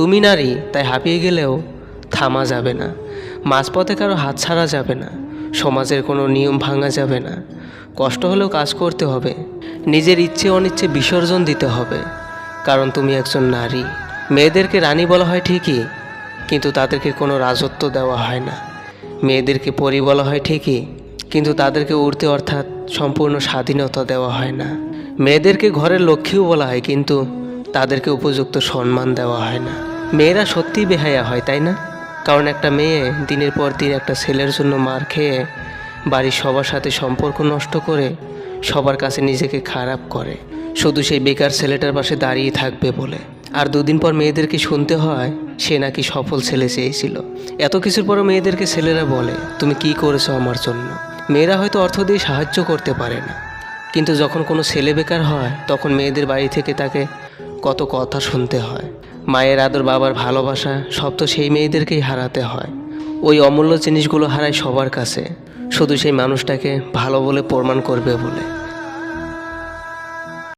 তুমি নারী, তাই হাঁপিয়ে গেলেও থামা যাবে না। মাঝপথে কারও হাত ছাড়া যাবে না। সমাজের কোনো নিয়ম ভাঙা যাবে না। কষ্ট হলেও কাজ করতে হবে। নিজের ইচ্ছে অনিচ্ছে বিসর্জন দিতে হবে। কারণ তুমি একজন নারী। মেয়েদেরকে রানী বলা হয় ঠিকই, কিন্তু তাদেরকে কোনো রাজত্ব দেওয়া হয় না। মেয়েদেরকে পরি বলা হয় ঠিকই, কিন্তু তাদেরকে উড়তে অর্থাৎ সম্পূর্ণ স্বাধীনতা দেওয়া হয় না। মেয়েদেরকে ঘরের লক্ষ্মীও বলা হয়, কিন্তু তাদেরকে উপযুক্ত সম্মান দেওয়া হয় না। মেয়েরা সত্যিই বেহায়া হয়, তাই না? কারণ একটা মেয়ে দিনের পর দিন একটা ছেলের জন্য মার খেয়ে বাড়ির সবার সাথে সম্পর্ক নষ্ট করে সবার কাছে নিজেকে খারাপ করে। শুধু সেই বেকার ছেলেটার পাশে দাঁড়িয়ে থাকবে বলে। আর দুদিন পর মেয়েদেরকে শুনতে হয়, সে নাকি সফল ছেলে চেয়েছিল। এত কিছুর পরও মেয়েদেরকে ছেলেরা বলে, তুমি কি করেছ আমার জন্য? মেয়েরা হয়তো অর্থ দিয়ে সাহায্য করতে পারে না। কিন্তু যখন কোনো ছেলে বেকার হয়, তখন মেয়েদের বাড়ি থেকে তাকে কত কথা শুনতে হয়। মায়ের আদর, বাবার ভালোবাসা, সব তো সেই মেয়েদেরকেই হারাতে হয়। ওই অমূল্য জিনিসগুলো হারায় সবার কাছে। শুধু সেই মানুষটাকে ভালো বলে প্রমাণ করবে বলে।